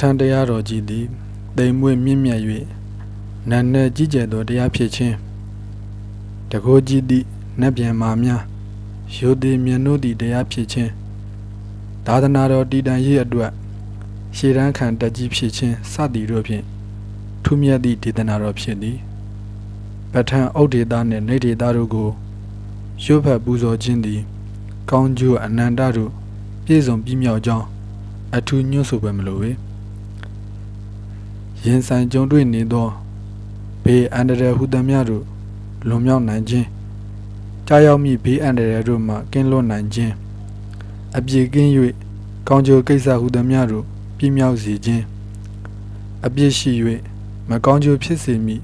ထံတရားတော်ကြီးသည်တိမ်မွေ့မြင့်မြတ်၍နာနဲ့ကြီးကျယ်သောတရားဖြစ်ခြင်းတကိုးကြီးသည့်နတ်ပြန်မာများရိုသေမြတ်တို့သည့်တရားဖြစ်ခြင်းသာသနာတော်တည်တံ့ရေးအတွက်ရှေးတန်းခံတက်ကြီးဖြစ်ခြင်းစသည်တို့ဖြင့်ထူးမြတ်သည့်ဒေသနာတော်ဖြစ်သည်ပဋ္ဌာန်းဥဒေတာနှင့်နေဒေတာတို့ကိုရွတ်ဖတ်ပူဇော်ခြင်းသည် ကောင်းကျိုးအနန္တတို့ပြည့်စုံပြည့်မြောက်ကြောင်းအထူးညွှန်ဆိုပွဲမလိုပေ ရင်ဆိုင်ကြုံတွေ့နေသောဘေးအန္တရာယ်ဟုသမျှတို့လွန်မြောက်နိုင်ခြင်းကြားရောက်မိဘေးအန္တရာယ်တို့မှကင်းလွတ်နိုင်ခြင်းအပြေကင်း၍ကောင်းကျိုးကိစ္စဟုသမျှတို့ပြည့်မြောက်စေခြင်းအပြစ်ရှိ၍မကောင်းကျိုးဖြစ်စေမိ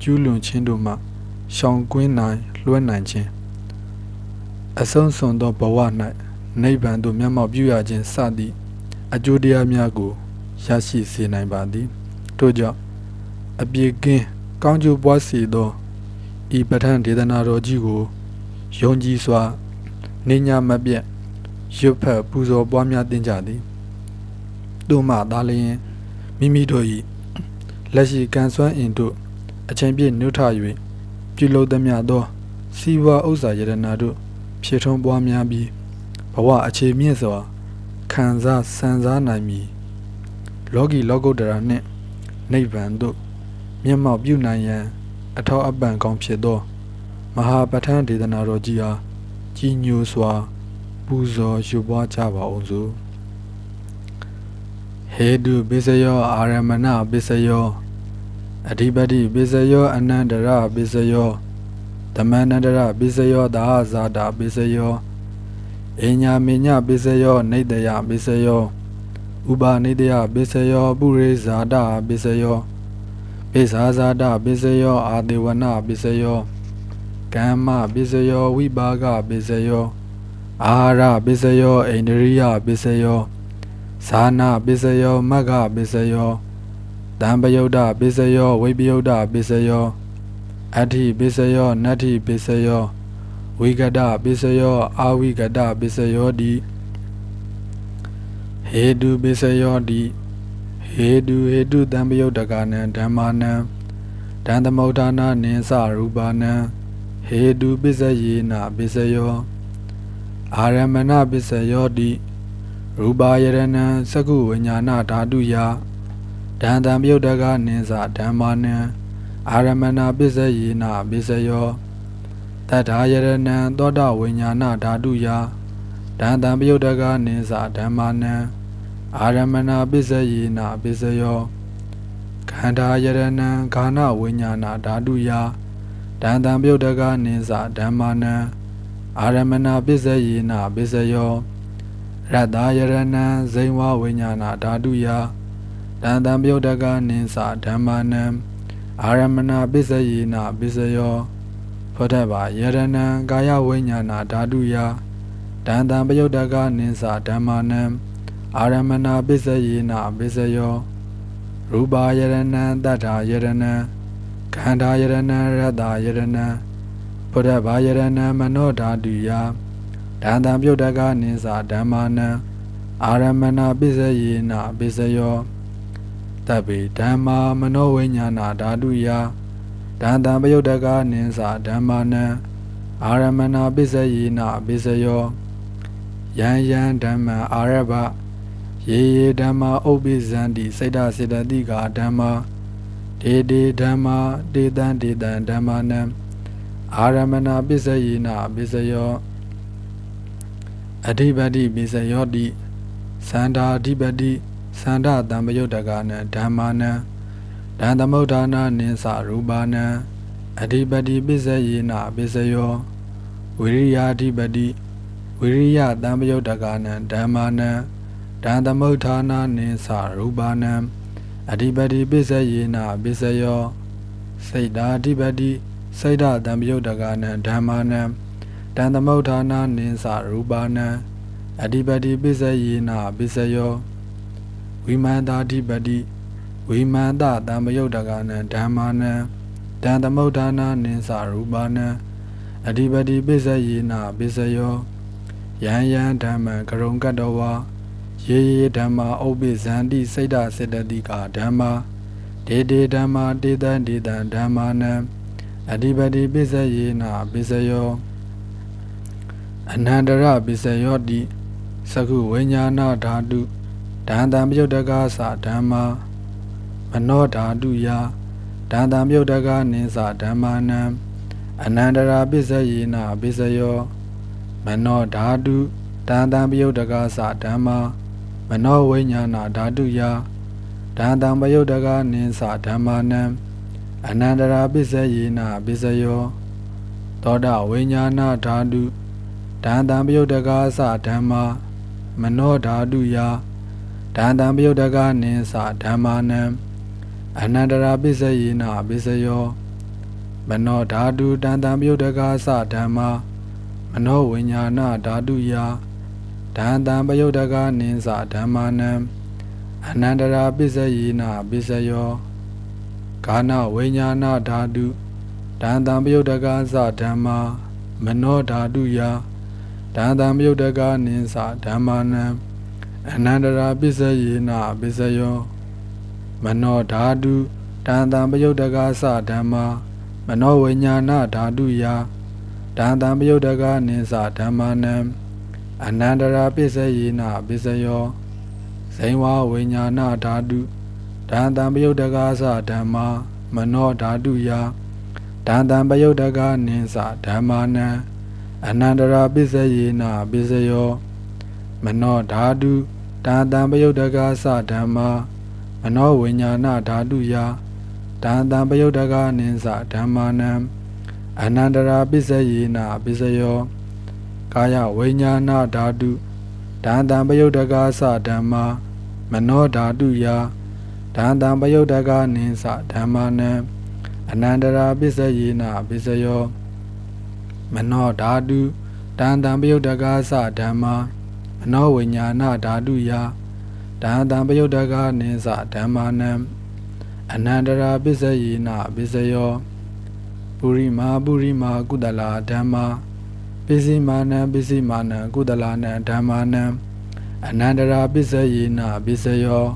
ကျူးလွန်ခြင်းတို့မှရှောင်ကွင်းနိုင်လွှဲနိုင်ခြင်းအဆုံးစွန်သောဘဝ၌နိဗ္ဗာန်သို့မျက်မှောက်ပြုရခြင်းစသည့်အကျိုးတရားများကိုရရှိစေနိုင်ပါသည် ထို့ကြောင့်အပြည့်ကင်းကောင်းကျိုးပွားစေသောဤပဋ္ဌာန်းဒေသနာတော်ကြီးကိုယုံကြည်စွာနေညာမပြတ်ရွတ်ဖတ်ပူဇော်ပွားများတင်ကြသည်တို့မှသာလျှင်မိမိတို့၏လက်ရှိကံစွမ်းအင်တို့အချိန်ပြည့်နှုတ်ထ၍ပြုလုပ်သမျှသောစီဝါဥစ္စာယတနာတို့ဖြည့်ထွန်းပွားများပြီးဘဝအခြေမြင့်စွာခံစားဆန်စားနိုင်မည်လောကီလောကုတ္တရာနှင့် နိဗ္ဗာန်သို့မျက်မှောက်ပြုနိုင်ရန် အထောက်အပံ့ကောင်းဖြစ်သော မဟာပဋ္ဌာန်းဒေသနာတော်ကြီးအားကြီးညိုစွာ ပူဇော်ယူပွားကြပါအောင်စို့ဟေတုပိစယောအာရမဏပိစယောအဓိပတိပိစယောအနန္တရပိစယောဓမ္မန္တရပိစယောသာဇာတာပိစယောအညာမေညပိစယောနေတယပိစယော ဥပါနေတယပိစယောပုရိဇာတာပိစယောပိဇာဇာတာပိစယောအာဒေဝနာပိစယောကမ္မပိစယောဝိပါကပိစယောအာဟာရပိစယောအိန္ဒရိယပိစယောဇာနာပိစယောမဂ္ဂပိစယောတံပယုတ်တပိစယောဝိပယုတ်တပိစယောအဋ္ဌိပိစယောနတ္ထိပိစယောဝိကတပိစယောအာဝိကတပိစယောတိ ဟေတုပိစယောတိဟေတုဟေတုတံပယုတ်တကနံဓမ္မာနံတံသမုဋ္ဌာနာနိသရူပါနံဟေတုပိစယေနပိစယောအာရမဏပိစယောတိရူပါယရဏံသကုဝိညာဏဓာတုယဒံတံပယုတ်တကနိသဓမ္မာနံအာရမဏပိစယေနပိစယောတထာယရဏံသောတဝိညာဏဓာတုယဒံတံပယုတ်တကနိသဓမ္မာနံ အာရမဏပိစယေနပိစယောခန္ဓာယရဏံခာနဝိညာဏဓာတုယဒံတံပယုတ်တကနိသဓမ္မာနံအာရမဏပိစယေနပိစယောရတ္တယရဏံဇိဝဝိညာဏဓာတုယတံတံပယုတ်တကနိသဓမ္မာနံအာရမဏပိစယေနပိစယောဖောတဘာယရဏံကာယဝိညာဏဓာတုယတံတံပယုတ်တကနိသဓမ္မာနံ အာရမဏပိစယေနပိစယောရူပါယရဏံတတ္ထာယရဏံခန္ဓာယရဏံရတ္တယရဏံဖောတဘာယရဏံမနောဓာတုယတံတံပြုတ်တကနိသဓမ္မာနံအာရမဏပိစယေနပိစယောတဗ္ဗေဓမ္မာမနောဝိညာဏဓာတုယတံတံပယုတ်တကနိသဓမ္မာနံအာရမဏပိစယေနပိစယောယံယံဓမ္မအာရဘ ယေယေဓမ္မာဥပ္ပိဇန္တိစိတ်တစေတတိကာဓမ္မာဒေဒေဓမ္မာဒေတံဒေတံဓမ္မာနံအာရမဏပိစယေနပိစယောအဓိပတိပိစယောတိသန္တာအဓိပတိသန္တာတံပယုတ်တကနံဓမ္မာနံဒံသမုဋ္ဌာနာနိသရူပါနံအဓိပတိပိစယေနပိစယောဝိရိယာဓိပတိဝိရိယတံပယုတ်တကနံဓမ္မာနံ ဒံသမုဋ္ဌာနာနိသရူပါနံအဓိပတိပိစယေနပိစယောစိတ်ဓာအဓိပတိစိတ်ဓာတံပယုတ်တကနံဓမ္မာနံတံသမုဋ္ဌာနာနိသရူပါနံအဓိပတိပိစယေနပိစယောဝိမန္တာဓိပတိဝိမန္တတံပယုတ်တကနံဓမ္မာနံတံသမုဋ္ဌာနာနိသရူပါနံအဓိပတိပိစယေနပိစယောယံယံဓမ္မံကရုံကတ္တဝါ ယယေယေဓမ္မာဥပ္ပိဇန္တိစိတ်တစေတတိကာဓမ္မာဒေဒေဓမ္မာတေတံဒေတံဓမ္မာနံအဓိပတိပစ္စယေနပစ္စယောအနန္တရပစ္စယောတိသကုဝိညာဏဓာတုဒန္တံပြုတ်တကားသဓမ္မာမနောဓာတုယဒန္တံပြုတ်တကားနိသဓမ္မာနံအနန္တရာပစ္စယေနပစ္စယောမနောဓာတုတန်တံပယုတ်တကာသဓမ္မာ မနောဝိညာဏဓာတုယတန်တံပယုတ်တကာနိသဓမ္မာနံအနန္တရာပစ္စယေနပစ္စယောသောတာဝိညာဏဓာတုတန်တံပယုတ်တကာသဓမ္မာမနောဓာတုယတန်တံပယုတ်တကာနိသဓမ္မာနံအနန္တရာပစ္စယေနပစ္စယောမနောဓာတုတန်တံပယုတ်တကာသဓမ္မာမနောဝိညာဏဓာတုယ ဒန္တံပယုတ်တကနိသဓမ္မာနံအနန္တရာပစ္စယေနပစ္စယောကာနဝိညာဏဓာတုဒန္တံပယုတ်တကသဓမ္မာမနောဓာတုယဒန္တံပယုတ်တကနိသဓမ္မာနံအနန္တရာပစ္စယေနပစ္စယောမနောဓာတုတန်တံပယုတ်တကသဓမ္မာမနောဝိညာဏဓာတုယတန်တံပယုတ်တကနိသဓမ္မာနံ အနန္တရာပစ္စယေနပစ္စယောဇိဝဝိညာဏဓာတုတန်တံပယုတ်တကသဓမ္မာမနောဓာတုယတန်တံပယုတ်တကနိသဓမ္မာနံအနန္တရာပစ္စယေနပစ္စယောမနောဓာတုတန်တံပယုတ်တကသဓမ္မာမနောဝိညာဏဓာတုယတန်တံပယုတ်တကနိသဓမ္မာနံအနန္တရာပစ္စယေနပစ္စယော ကာယဝိညာဏဓာတုဒန္တံပယုတ်တကာသဓမ္မာမနောဓာတုယဒန္တံပယုတ်တကာနိသဓမ္မာနံအနန္တရာပစ္စယေနပစ္စယောမနောဓာတုဒန္တံပယုတ်တကာသဓမ္မာမနောဝိညာဏဓာတုယဒန္တံပယုတ်တကာနိသဓမ္မာနံအနန္တရာပစ္စယေနပစ္စယောပုရိမာပုရိမာကုတလာဓမ္မာ ပိစိမာနံပိစိမာနံကုတလာနံဓမ္မာနံအနန္တရာပစ္စယေနပစ္စယော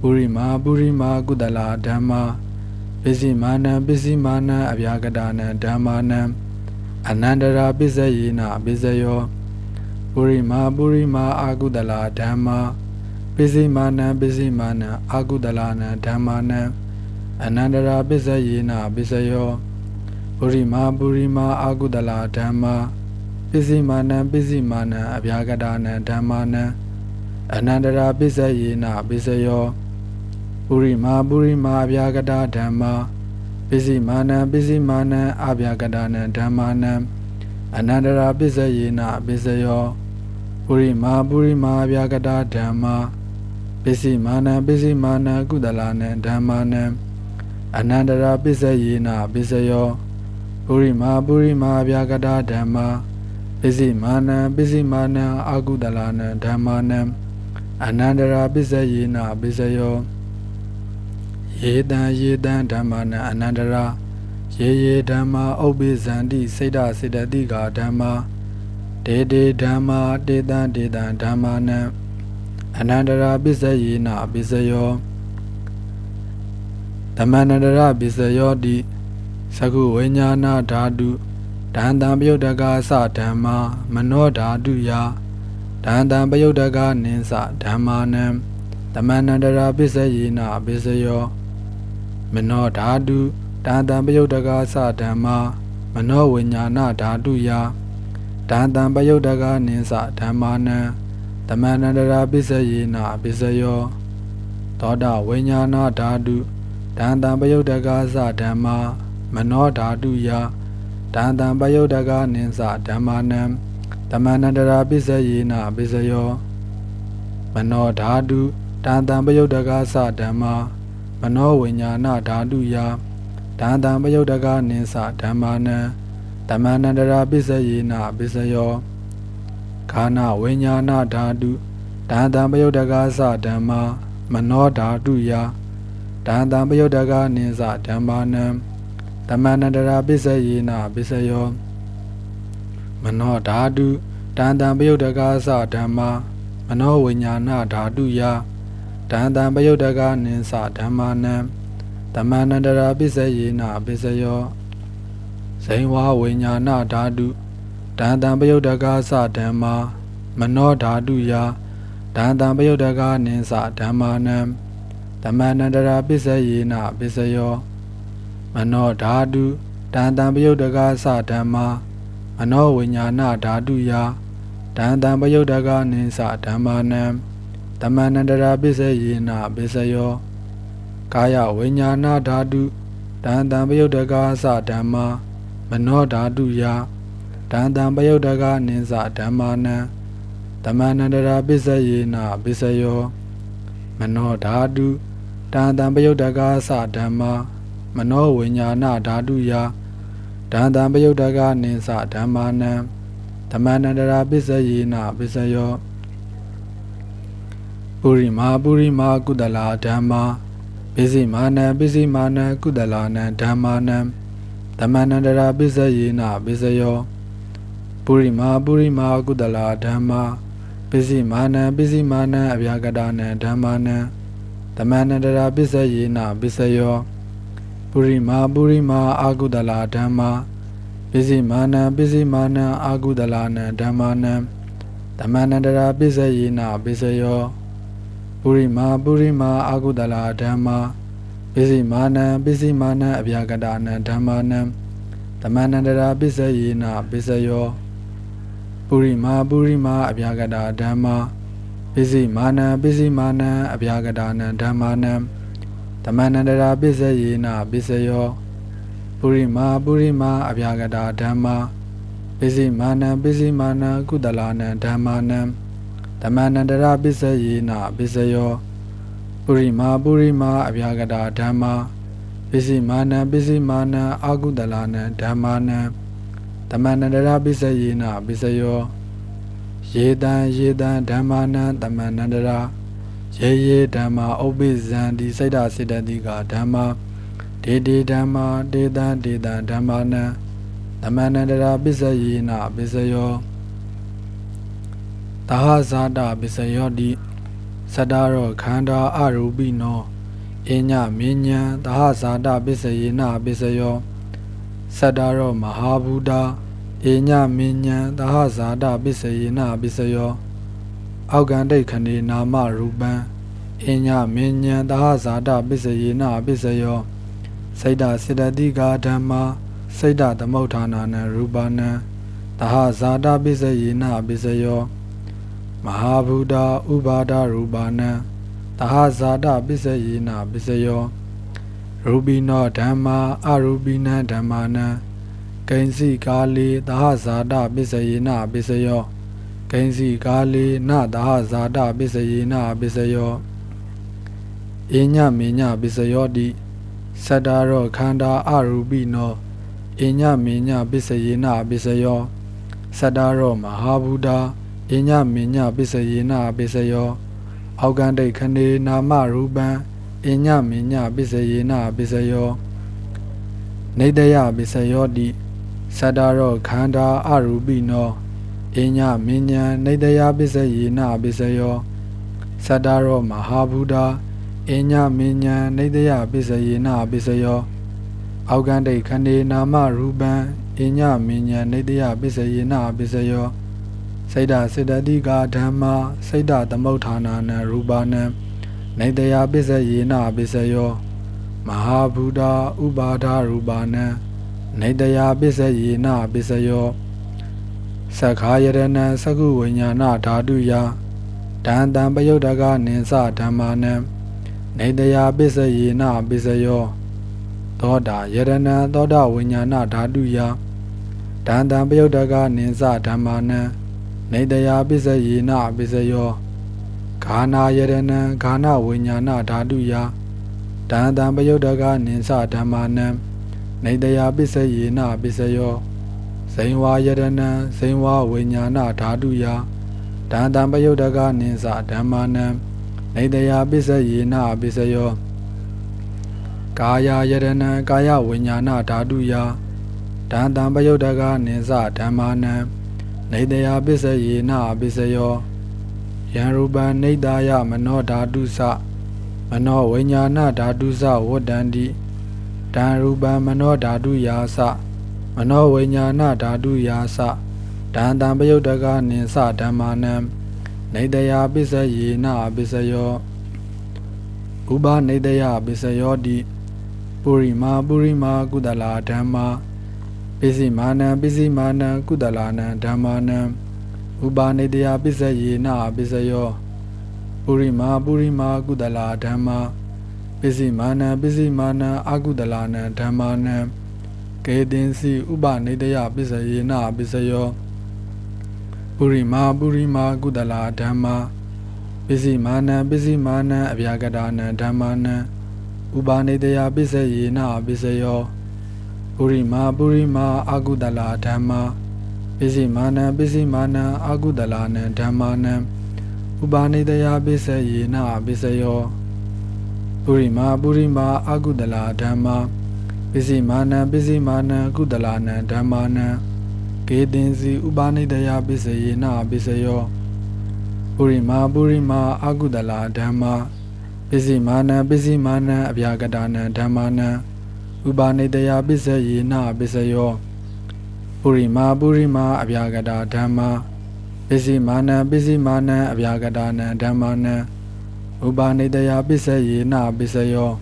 ပုရိမာပုရိမာကုတလာဓမ္မာပိစိမာနံပိစိမာနံအဗျာကတာနံဓမ္မာနံအနန္တရာပစ္စယေနပစ္စယောပုရိမာပုရိမာအာကုတလာဓမ္မာပိစိမာနံပိစိမာနံအာကုတလာနံဓမ္မာနံအနန္တရာပစ္စယေနပစ္စယောပုရိမာပုရိမာအာကုတလာဓမ္မာ ပစ္စည်းမာနံပစ္စည်းမာနံအဗျာကတာနံဓမ္မာနံအနန္တရာပစ္စယေနပစ္စယောပုရိမာပုရိမာအဗျာကတာဓမ္မာပစ္စည်းမာနံပစ္စည်းမာနံအဗျာကတာနံဓမ္မာနံအနန္တရာပစ္စယေနပစ္စယောပုရိမာပုရိမာအဗျာကတာဓမ္မာပစ္စည်းမာနံပစ္စည်းမာနံကုသလာနံဓမ္မာနံအနန္တရာပစ္စယေနပစ္စယောပုရိမာပုရိမာဗျာကတာဓမ္မာ ပစ္စည်းမာနံပစ္စည်းမာနံအာကုတလာနံဓမ္မာနံအနန္တရာပစ္စယေနပစ္စယောယေတံယေတံဓမ္မာနံအနန္တရာယေယေဓမ္မာဥပ္ပိဇန္တိစိတ်တစေတတိကာဓမ္မာဒေဒေဓမ္မာတေတံဒေတံဓမ္မာနံအနန္တရာပစ္စယေနပစ္စယောသမန္တရာပစ္စယောတိသကုဝိညာဏဓာတု ဒန္တံပယုတ်တကာသဓမ္မာမနောဓာတုယဒန္တံပယုတ်တကာနိသဓမ္မာနံသမန္တရာပစ္စယေနပစ္စယောမနောဓာတုဒန္တံပယုတ်တကာသဓမ္မာမနောဝိညာဏဓာတုယဒန္တံပယုတ်တကာနိသဓမ္မာနံသမန္တရာပစ္စယေနပစ္စယောသောတာဝိညာဏဓာတုဒန္တံပယုတ်တကာသဓမ္မာမနောဓာတုယ တန်တံပယုတ်တကနိသဓမ္မာနံတမန္တရာပစ္စယေနပစ္စယောမနောဓာတုတန်တံပယုတ်တကသဓမ္မာမနောဝိညာဏဓာတုယတန်တံပယုတ်တကနိသဓမ္မာနံတမန္တရာပစ္စယေနပစ္စယောခာနဝိညာဏဓာတုတန်တံပယုတ်တကသဓမ္မာမနောဓာတုယတန်တံပယုတ်တကနိသဓမ္မာနံ တမန္တရာပစ္စယေနပစ္စယောမနောဓာတုတန်တံပယုတ်တကာသဓမ္မာမနောဝိညာဏဓာတုယတန်တံပယုတ်တကနိသဓမ္မာနံတမန္တရာပိစယေနပိစယောဇိဝဝိညာဏဓာတုတန်တံပယုတ်တကသဓမ္မာမနောဓာတုယတန်တံပယုတ်တကနိသဓမ္မာနံတမန္တရာပိစယေနပိစယော မနောဓာတုတန်တံပယုတ်တကသဓမ္မာမနောဝိညာဏဓာတုယတန်တံပယုတ်တကနိသဓမ္မာနံတမန္တရာပိစယေနပိစယောကာယဝိညာဏဓာတုတန်တံပယုတ်တကသဓမ္မာမနောဓာတုယတန်တံပယုတ်တကနိသဓမ္မာနံတမန္တရာပိစယေနပိစယောမနောဓာတုတန်တံပယုတ်တကသဓမ္မာ မနောဝိညာဏဓာတုယတန်တံပယုတ်တကနိသဓမ္မာနံတမန္တရာပိစယေနပိစယောပုရိမာပုရိမာကုတလာဓမ္မာပိစိမာနံပိစိမာနံကုတလာနံဓမ္မာနံတမန္တရာပိစယေနပိစယောပုရိမာပုရိမာကုတလာဓမ္မာပိစိမာနံပိစိမာနံအဗျာကတာနံဓမ္မာနံတမန္တရာပိစယေနပိစယော ပုရိမာပုရိမာအာကုတလာဓမ္မာပိစိမာနံပိစိမာနံအာကုတလာနံဓမ္မာနံတမန္တရာပိစယေနပိစယောပုရိမာပုရိမာအာကုတလာဓမ္မာပိစိမာနံပိစိမာနံအဗျာကတာနံဓမ္မာနံတမန္တရာပိစယေနပိစယောပုရိမာပုရိမာအဗျာကတာဓမ္မာပိစိမာနံပိစိမာနံအဗျာကတာနံဓမ္မာနံ တမန္တရာပိစယေနပိစယောပုရိမာပုရိမာအဗျာကတာဓမ္မာပိစိမာနံပိစိမာနံကုတလာနံဓမ္မာနံဓမ္မနန္တရာပိစယေနပိစယောပုရိမာပုရိမာအဗျာကတာဓမ္မာပိစိမာနံပိစိမာနံအာကုတလာနံဓမ္မာနံဓမ္မနန္တရာပိစယေနပိစယောယေတံယေတံဓမ္မာနံဓမ္မနန္တရာ ယေယေဓမ္မာဥပ္ပိဇံဒီစိတ်ဓာစေတတိကဓမ္မာဒေဒေဓမ္မာဒေတံဒေတံဓမ္မာနံဓမ္မနန္တရာပိစယေနပိစယောသဟဇာတပစ္စယောတိသတ္တရောခန္ဓာအရူပိနောအညမင်းညာသဟဇာတပစ္စယေနပစ္စယောသတ္တရောမဟာဘူတာအညမင်းညာသဟဇာတပစ္စယေနပစ္စယော အောက်ကန္တိခဏေနာမရူပံအညမင်းညာသဟဇာတပစ္စယေနပစ္စယောစိတ်တစေတတိကာဓမ္မာစိတ်တသမုဋ္ဌာနာနံရူပနံသဟဇာတပစ္စယေနပစ္စယောမဟာဘူတာဥပါဒရူပါနံတဟဇာတပစ္စယေနပစ္စယောရူပိနောဓမ္မာအရူပိနံဓမ္မာနံကိဉ္စီကာလီတဟဇာတပစ္စယေနပစ္စယော ကိဉ္စီကာလီနတဟဇာတပစ္စယေနပစ္စယောအညမေညပစ္စယောတိသတ္တရောခန္ဓာအရူပိနောအညမေညပစ္စယေနပစ္စယောသတ္တရောမဟာဘူတာအညမညပိစယေနပိစယောအောက်ကန္တိခဏေနာမရူပံအညမညပိစယေနပိစယောနေတယပိစယောတိသတ္တရောခန္ဓာအရူပိနော အညမညနေတယပိစယေနပိစယောသတ္တရောမဟာဘူတာအညမညနေတယပိစယေနပိစယောအောက်ကန္တိခဏေနာမရူပံအညမညနေတယပိစယေနပိစယောစိတ်ဓာစေတတိကာဓမ္မာစိတ်ဓာသမုဋ္ဌာနာနံရူပါနံနေတယပစ္စယေနပစ္စယောမဟာဘူတာဥပါဒရူပါနံနေတယပစ္စယေနပစ္စယော သက္ခာယရဏံသကုဝိညာဏဓာတုယတန်တံပယုတ်တကနိသဓမ္မာနံနေတယပစ္စယေနပစ္စယောသောတာယရဏံသောတာဝိညာဏဓာတုယတန်တံပယုတ်တကနိသဓမ္မာနံနေတယာပစ္စယေနပစ္စယောဂာနာယရဏံဂာနဝိညာဏဓာတုယတန်တံပယုတ်တကနိသဓမ္မာနံနေတယာပစ္စယေနပစ္စယော ဇိန်ဝါယရဏံဇိန်ဝါဝိညာဏဓာတုယတန်တံပယုတ်တကနိသဓမ္မာနံနေတယာပစ္စယေနပစ္စယောကာယယရဏံကာယဝိညာဏဓာတုယတန်တံပယုတ်တကနိသဓမ္မာနံနေတယပစ္စယေနပစ္စယောယယံရူပံနေတယမနောဓာတုစမနောဝိညာဏဓာတုစဝတ္တန္တိတံရူပံမနောဓာတုယာစ မနောဝိညာဏဓာတုယာစတံတံပယုတ်တကနိသဓမ္မာနံနေတယပစ္စယေနပစ္စယောဥပနေတယပစ္စယောတိပုရိမာပုရိမာကုသလာဓမ္မာပစ္စည်းမာနံပစ္စည်းမာနံကုသလာနံဓမ္မာနံဥပါနေတယပစ္စယေနပစ္စယောပုရိမာပုရိမာကုသလာဓမ္မာပစ္စည်းမာနံပစ္စည်းမာနံအကုသလာနံဓမ္မာနံ ကေတင်စီဥပနေတယပစ္စယေနပစ္စယောပုရိမာပုရိမာကုသလာဓမ္မာပစ္စည်းမာနံပစ္စည်းမာနံအဗျာကတာနံဓမ္မာနံဥပါနေတယပစ္စယေနပစ္စယောပုရိမာပုရိမာအကုသလာဓမ္မာပစ္စည်းမာနံပစ္စည်းမာနံအကုသလာနံဓမ္မာနံဥပါနေတယပစ္စယေနပစ္စယောပုရိမာပုရိမာအကုသလာဓမ္မာ ပစ္စည်းမာနံပစ္စည်းမာနံကုသလာနံဓမ္မာနံကေတင်စီဥပါနေတယပစ္စယေနပစ္စယောပုရိမာပုရိမာအကုသလာဓမ္မာပစ္စည်းမာနံပစ္စည်းမာနံအဗျာကတာနံဓမ္မာနံဥပါနေတယပစ္စယေနပစ္စယောပုရိမာပုရိမာအဗျာကတာဓမ္မာပစ္စည်းမာနံပစ္စည်းမာနံအဗျာကတာနံဓမ္မာနံဥပါနေတယပစ္စယေနပစ္စယော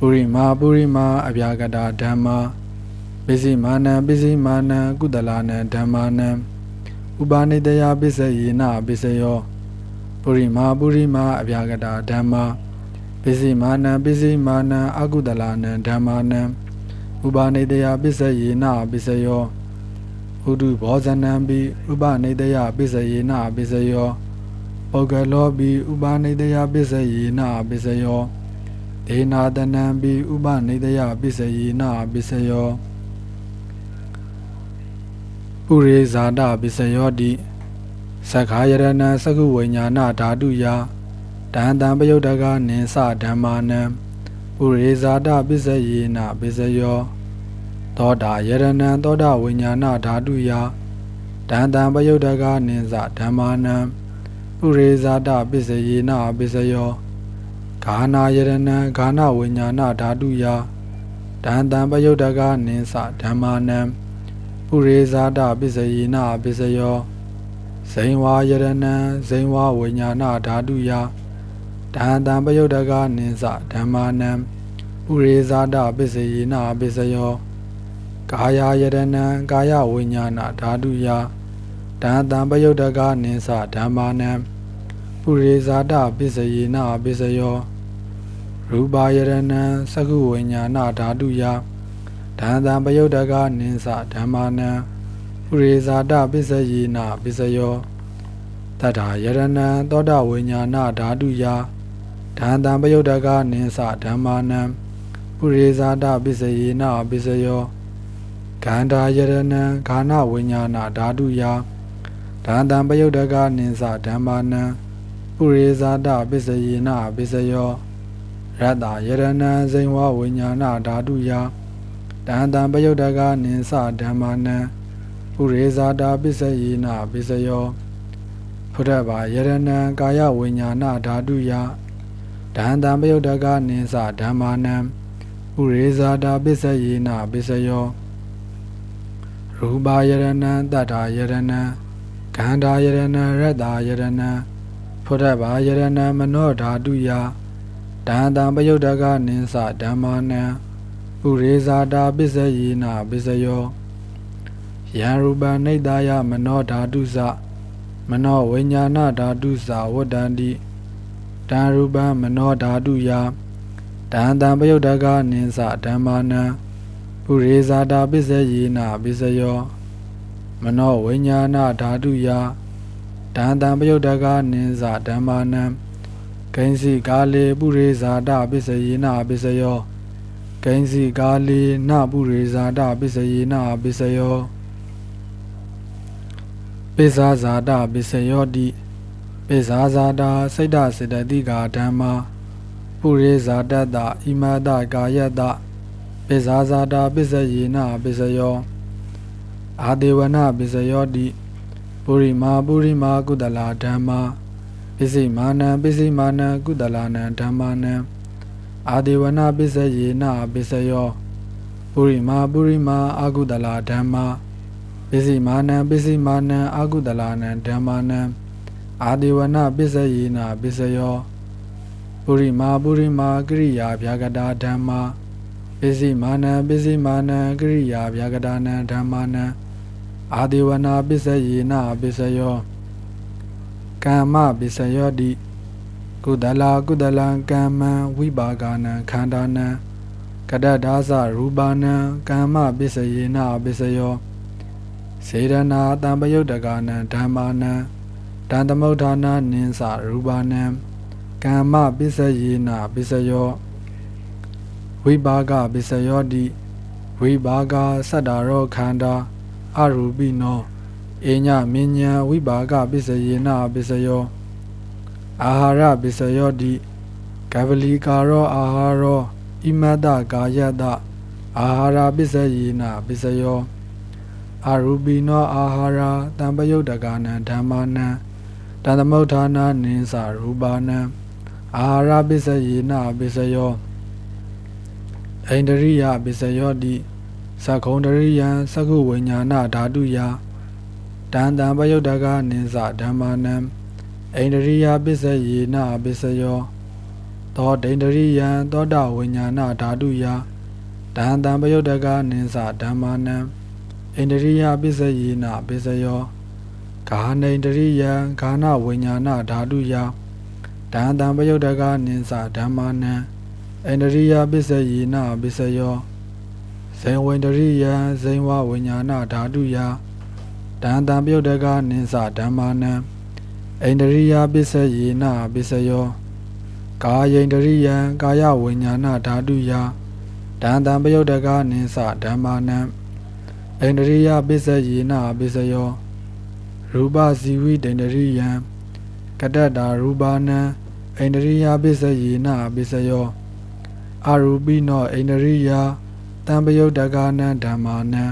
ပုရိမာပုရိမာအဗျာကတာဓမ္မာပစ္စည်းမာနံပစ္စည်းမာနံကုသလာနံဓမ္မာနံဥပါနေတယပစ္စယေနပစ္စယောပုရိမာပုရိမာအဗျာကတာဓမ္မာပစ္စည်းမာနံပစ္စည်းမာနံအကုသလာနံဓမ္မာနံဥပါနေတယပစ္စယေနပစ္စယောဥဒုဘောဇနံပိဥပနေတယပစ္စယေနပစ္စယောပုဂ္ဂလောပိဥပနေတယပစ္စယေနပစ္စယော ဒေနာတနံပိဥပနေတယပစ္စယေနပစ္စယောပုရိဇာတပစ္စယောတိသက္ခာယရဏံသကုဝိညာဏဓာတုယတန်တံပယုတ်တကနိသဓမ္မာနံပုရိဇာတပစ္စယေနပစ္စယောသောတာယရဏံသောတာဝိညာဏဓာတုယတန်တံပယုတ်တကနိသဓမ္မာနံပုရိဇာတပစ္စယေနပစ္စယော ဂာနာယရဏံဂာနဝိညာဏဓာတုယတန်တံပယုတ်တကနိသဓမ္မာနံပုရိဇာတပစ္စယေနပစ္စယောဇိန်ဝါယရဏံဇိန်ဝါဝိညာဏဓာတုယတန်တံပယုတ်တကနိသဓမ္မာနံပုရိဇာတပစ္စယေနပစ္စယောကာယယရဏံကာယဝိညာဏဓာတုယတန်တံပယုတ်တကနိသဓမ္မာနံပုရိဇာတပစ္စယေနပစ္စယော ရူပါယရဏံသကုဝိညာဏဓာတုယတန်တံပယုတ်တကနိသဓမ္မာနံပုရိဇာတပစ္စယေနပစ္စယောတထာယရဏံသောတာဝိညာဏဓာတုယဓာတံပယုတ်တကနိသဓမ္မာနံပုရိဇာတပစ္စယေနပစ္စယောခန္ဓာယရဏံခာနဝိညာဏဓာတုယဓာတံပယုတ်တကနိသဓမ္မာနံပုရိဇာတပစ္စယေနပစ္စယော ရတ္တယရဏံဇိန်ဝဝိညာဏဓာတုယတံတံပယုတ်တကနိသဓမ္မာနံပုရိဇာတာပစ္စယေနပစ္စယောဖုဒ္ဓဘာယရဏံကာယဝိညာဏဓာတုယဒဟန္တံပယုတ်တကနိသဓမ္မာနံပုရိဇာတာပစ္စယေနပစ္စယောရူပါယရဏံတတ္ထာယရဏံခန္ဓာယရဏံရတ္တာယရဏံဖုဒ္ဓဘာယရဏံမနောဓာတုယ ဒဟန္တံပယုတ်တကနိသဓမ္မာနံပုရိဇာတာပစ္စယေနပစ္စယောယံရူပနိတယမနောဓာတုစမနောဝိညာဏဓာတုစဝတ္တန္တိတံရူပမနောဓာတုယတံတံပယုတ်တကနိသဓမ္မာနံပုရိဇာတာပစ္စယေနပစ္စယောမနောဝိညာဏဓာတုယတံတံပယုတ်တကနိသဓမ္မာနံ ဂိဉ္စီကာလေပုရိဇာတာပစ္စယေနပစ္စယောဂိဉ္စီကာလေနပုရိဇာတာပစ္စယေနပစ္စယောပိဇာဇာတပိစယောတိပိဇာဇာတာစိတ်တစေတတိကာဓမ္မာပုရိဇာတတ္တဣမတကာယတပိဇာဇာတာပိစယေနပိစယောအာဒေဝနပိစယောတိပုရိမာပုရိမာကုတလာဓမ္မာ ပစ္စည်းမာနံပစ္စည်းမာနံကုသလနံဓမ္မာနံအာဒေဝနာပစ္စယေနပစ္စယောပုရိမာပုရိမာအာကုသလဓမ္မာပစ္စည်းမာနံပစ္စည်းမာနံအာကုသလနံဓမ္မာနံအာဒေဝနာပစ္စယေနပစ္စယောပုရိမာပုရိမာကရိယာဗျာကတာဓမ္မာပစ္စည်းမာနံပစ္စည်းမာနံကရိယာဗျာကတာနံဓမ္မာနံအာဒေဝနာပစ္စယေနပစ္စယော ကမ္မပစ္စယောတိကုသလာကုသလံကမ္မံဝိပါကနံခန္ဓာနံကတ္တဒါသရူပနံကမ္မပစ္စယေနပစ္စယောစေရနာတံပယုတ်တကနံဓမ္မာနံတံသမုဋ္ဌာနာနိသရူပနံကမ္မပစ္စယေနပစ္စယောဝိပါကပစ္စယောတိဝိပါကသတ္တရောခန္ဓာအရူပိနော အညမဉ္ဇံဝိပါကပစ္စယေနပစ္စယောအာဟာရပစ္စယောတိကဗလီကာရောအာဟာရောဣမတ္တကာယတအာဟာရပစ္စယေနပစ္စယောအာရူပိနောအာဟာရတံပယုတ်တကနံဓမ္မာနံတံသမုဋ္ဌာနာနိသရူပါနံအာဟာရပစ္စယေနပစ္စယောဣန္ဒရိယပစ္စယောတိသက္ခုံတရိယံသက္ခုဝိညာဏဓာတုယ တန်တံပယုတ်တကနိသဓမ္မာနံဣန္ဒရိယပစ္စယေနပစ္စယောသောဒိန္ဒရိယံသောတာဝိညာဏဓာတုယတန်တံပယုတ်တကနိသဓမ္မာနံဣန္ဒရိယပစ္စယေနပစ္စယောဂာနိန္ဒရိယံဂာနဝိညာဏဓာတုယတန်တံပယုတ်တကနိသဓမ္မာနံဣန္ဒရိယပစ္စယေနပစ္စယောဇေဝန္တရိယံဇိဝဝိညာဏဓာတုယ တန်တံပယုတ်တကနိသဓမ္မာနံဣန္ဒရိယပစ္စယေနပစ္စယောကာယိန္ဒရိယံကာယဝိညာဏဓာတုယတန်တံပယုတ်တကနိသဓမ္မာနံဣန္ဒရိယပစ္စယေနပစ္စယောရူပဇီဝိတန္ဒရိယံကတ္တတာရူပနံဣန္ဒရိယပစ္စယေနပစ္စယောအရူပိနောဣန္ဒရိယတံပယုတ်တကနံဓမ္မာနံ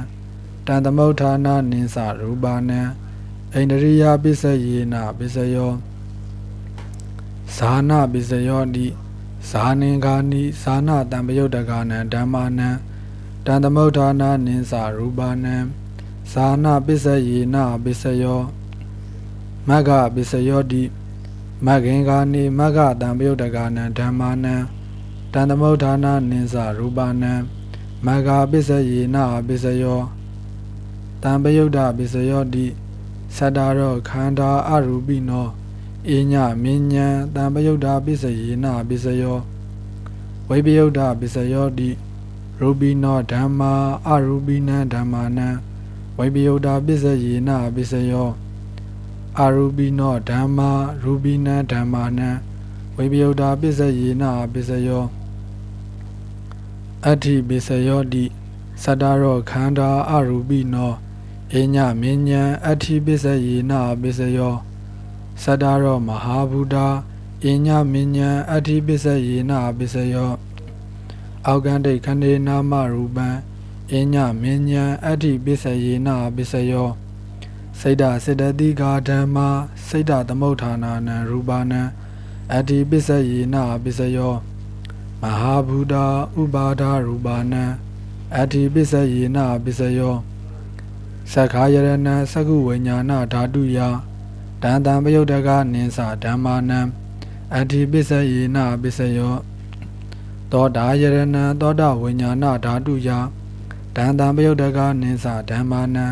တန်သမုဋ္ဌာနာနိသရူပနံဣန္ဒရိယပစ္စယေနပစ္စယောဇာနာပစ္စယောတိဇာနင်္ဂာနိဇာနာတံပယုတ်တကနံဓမ္မာနံတန်သမုဋ္ဌာနာနိသရူပနံဇာနာပစ္စယေနပစ္စယောမဂ္ဂပစ္စယောတိမဂ္ဂင်္ဂာနိမဂ္ဂတံပယုတ်တကနံဓမ္မာနံတန်သမုဋ္ဌာနာနိသရူပနံမဂ္ဂပစ္စယေနပစ္စယော တံပယုတ်တပစ္စယောတိသတ္တရောခန္ဓာအရူပိနောအညမဉ္ဉံတံပယုတ်တာပစ္စယေနပစ္စယောဝိပယုတ်တာပစ္စယောတိရူပိနောဓမ္မာအရူပိနံဓမ္မာနံဝိပယုတ်တာပစ္စယေနပစ္စယောအရူပိနောဓမ္မာရူပိနံဓမ္မာနံဝိပယုတ်တာပစ္စယေနပစ္စယောအဋ္ဌိပစ္စယောတိသတ္တရောခန္ဓာအရူပိနော အညမဉ္ဉံအဋ္ဌိပစ္စယေနပစ္စယောသတ္တရောမဟာဗုဒ္ဓအညမဉ္ဉံအဋ္ဌိပစ္စယေနပစ္စယောအောက်ကန္တိခန္ဓေနာမရူပံအညမဉ္ဉံအဋ္ဌိပစ္စယေနပစ္စယောစိတ်တစေတတိကာဓမ္မာစိတ်တသမုဋ္ဌာနာနံရူပနံအဋ္ဌိပစ္စယေနပစ္စယောမဟာဗုဒ္ဓဥပါဒရူပနံအဋ္ဌိပစ္စယေနပစ္စယော သက္ခာယရဏံသက္ကုဝိညာဏဓာတုယတန်တံပယုတ်တကနိသဓမ္မာနံအဋ္ဌိပစ္စယေနပစ္စယောသောတာယရဏံသောတာဝိညာဏဓာတုယတန်တံပယုတ်တကနိသဓမ္မာနံ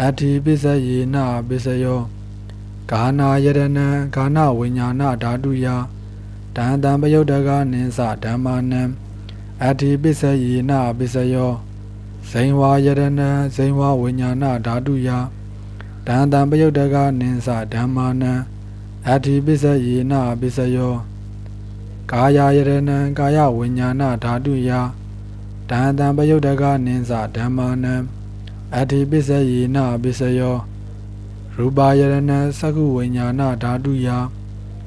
အဋ္ဌိပစ္စယေနပစ္စယောဂာနာယရဏံဂာနဝိညာဏဓာတုယတန်တံပယုတ်တကနိသဓမ္မာနံအဋ္ဌိပစ္စယေနပစ္စယော ဇိန်ဝါယရဏံဇိန်ဝဝိညာဏဓာတုယတန်တံပယုတ်တကနိသဓမ္မာနံအဋ္ဌိပစ္စယေနပစ္စယောကာယယရဏံကာယဝိညာဏဓာတုယတန်တံပယုတ်တကနိသဓမ္မာနံအဋ္ဌိပစ္စယေနပစ္စယောရူပယရဏံသက္ကုဝိညာဏဓာတုယ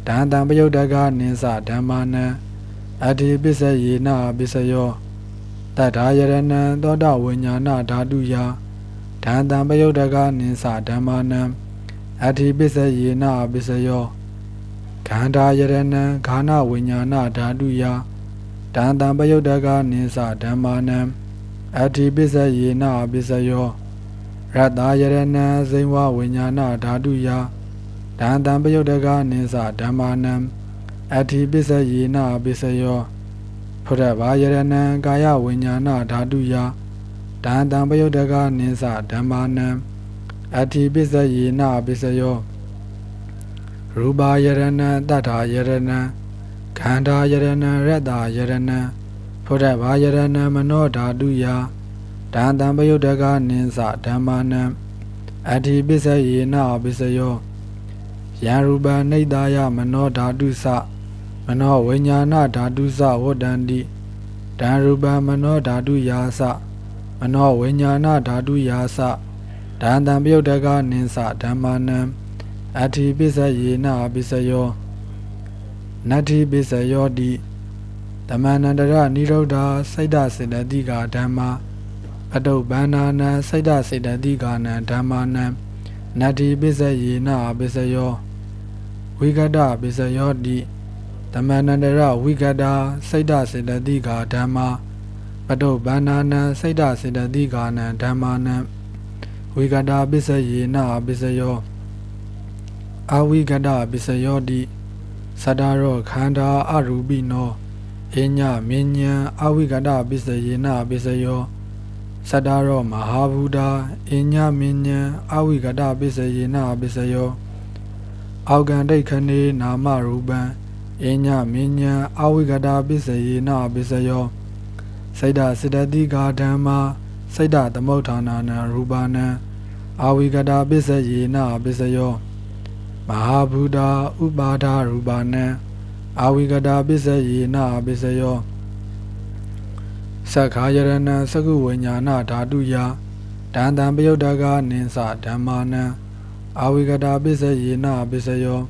တန်တံပယုတ်တကနိသဓမ္မာနံအဋ္ဌိပစ္စယေနပစ္စယော တတ္ထာယရဏံသောတာဝိညာဏဓာတုယဓာတံပယုတ်တကနိသဓမ္မာနံအဋ္ဌိပစ္စယေနပစ္စယောခန္ဓာယရဏံခန္ဓာဝိညာဏဓာတုယတန်တံပယုတ်တကနိစ္စဓမ္မာနံအတ္တိပစ္စယေနပစ္စယောရတ္တာယရဏံဇိဝဝိညာဏဓာတုယတန်တံပယုတ်တကနိစ္စဓမ္မာနံအတ္တိပစ္စယေနပစ္စယော ဖုရဘာယရဏံကာယဝိညာဏဓာတုယတန်တံပယုတ်တကနိစ္စဓမ္မာနံအတ္တိပစ္စယေနပစ္စယောရူပါယရဏံတတ္ထာယရဏံခန္ဓာယရဏံရတ္တာယရဏံဖုဒ္ဓဘာယရဏံမနောဓာတုယတန်တံပယုတ်တကနိစ္စဓမ္မာနံအတ္တိပစ္စယေနပစ္စယောယံရူပနိဒာယမနောဓာတုသမ နောဝိညာဏဓာတုသဝတ္တန္တိတံရူပမနောဓာတုယာသမနောဝိညာဏဓာတုယာသတန်တံပယုတ်တကနိစ္စဓမ္မာနံအတ္တိပစ္စယေနပစ္စယောနတ္ထိပစ္စယောတိဓမ္မနန္တရနိရောဓစိတ်တစေတတိကာဓမ္မာအတုပ္ပန္နာနံစိတ်တစေတတိကာနံဓမ္မာနံနတ္ထိပစ္စယေနပစ္စယောဝိကတပစ္စယောတိ ဓမ္မနန္တရဝိကတစိတ်တစေတတိကာဓမ္မာပတုပ္ပန္နာနံစိတ်တစေတတိကာနံဓမ္မာနံဝိကတပစ္စယေနပစ္စယောအဝိကတပစ္စယောတိသတ္တရောခန္ဓာအရူပိနောအညမဉ္ဉံအဝိကတပစ္စယေနပစ္စယောသတ္တရောမဟာဘူတာအညမဉ္ဉံအဝိကတပစ္စယေနပစ္စယောအောက်ကံဒိဋ္ဌနေနာမရူပံ အညမဉ္ဉံအဝိကတပစ္စယေနပစ္စယောစိတ်ဓာစေတတိကာဓမ္မာစိတ်ဓာသမုဋ္ဌာနာနံရူပနံအဝိကတပစ္စယေနပစ္စယောမဟာဘူတာဥပါဒရူပနံအာဝိကတာပစ္စယေနပစ္စယောသက္ခာယရဏံသကုဝိညာဏဓာတုယတန်တံပယုတ်တကနိစ္စဓမ္မာနံအာဝိကတာပစ္စယေနပစ္စယော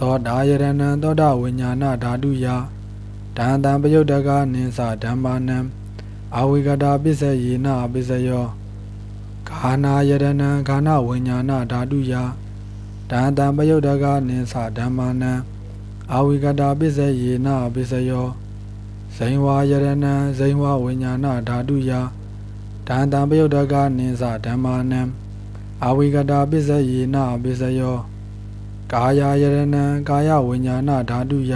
သောတာယရဏံသောတာဝိညာဏဓာတုယတန်တံပယုတ်တကနိစ္စဓမ္မာနံအာဝိကတာပစ္စယေနပစ္စယောခာနာယရဏံခာနဝိညာဏဓာတုယတန်တံပယုတ်တကနိစ္စဓမ္မာနံအာဝိကတာပစ္စယေနပစ္စယောဇိန်ဝါယရဏံဇိန်ဝဝိညာဏဓာတုယတန်တံပယုတ်တကနိစ္စဓမ္မာနံအာဝိကတာပစ္စယေနပစ္စယော ကာယယရဏံကာယဝိညာဏဓာတုယ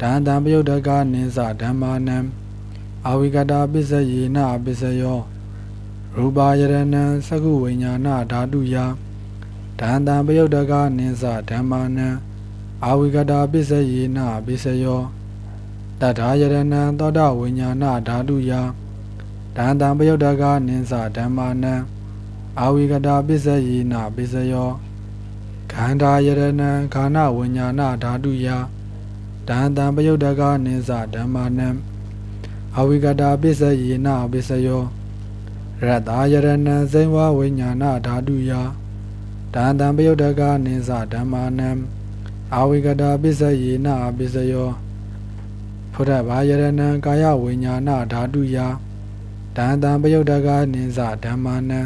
တန်တံပယုတ်တကနိစ္စဓမ္မာနံအာဝိကတာပစ္စယေနပစ္စယောရူပါယရဏံသကုဝိညာဏဓာတုယတန်တံပယုတ်တကနိစ္စဓမ္မာနံအာဝိကတာပစ္စယေနပစ္စယောတထာယရဏံသောတာဝိညာဏဓာတုယတန်တံပယုတ်တကနိစ္စဓမ္မာနံအာဝိကတာပစ္စယေနပစ္စယော ခန္ဓာယရဏံခန္ဓာဝိညာဏဓာတုယတန်တံပယုတ်တကနိစ္စဓမ္မာနံအာဝိကတာပစ္စယေနပစ္စယောရတ္တာယရဏံဇိဝဝိညာဏဓာတုယတန်တံပယုတ်တကနိစ္စဓမ္မာနံအာဝိကတာပစ္စယေနပစ္စယောဖုဒ္ဓဘာယရဏံကာယဝိညာဏဓာတုယတန်တံပယုတ်တကနိစ္စဓမ္မာနံ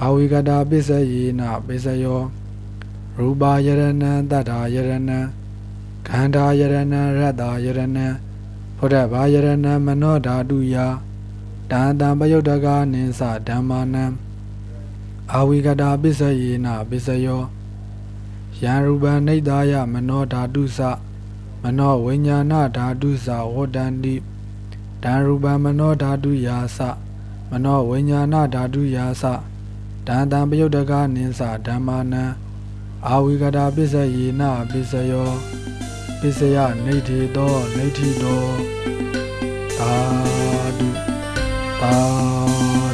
အာဝိကတာပစ္စယေနပစ္စယော ရူပါယရဏံတတ္ထာယရဏံခန္ဓာယရဏံရတ္တာယရဏံဖုဒ္ဓဘာယရဏံမနောဓာတုယတန်တံပယုတ်တကနိစ္စဓမ္မာနံအာဝိကတာပစ္စယေနပစ္စယောယံရူပနိဒာယမနောဓာတုသမနောဝိညာဏဓာတုသဝတ္တန္တိတံရူပမနောဓာတုယာသမနောဝိညာဏဓာတုယာသတံတံပယုတ်တကနိစ္စဓမ္မာနံ အာဝိကတာပစ္စယေနပစ္စယောပစ္စယနေတိတောနေတိတောသာဓုသာဓု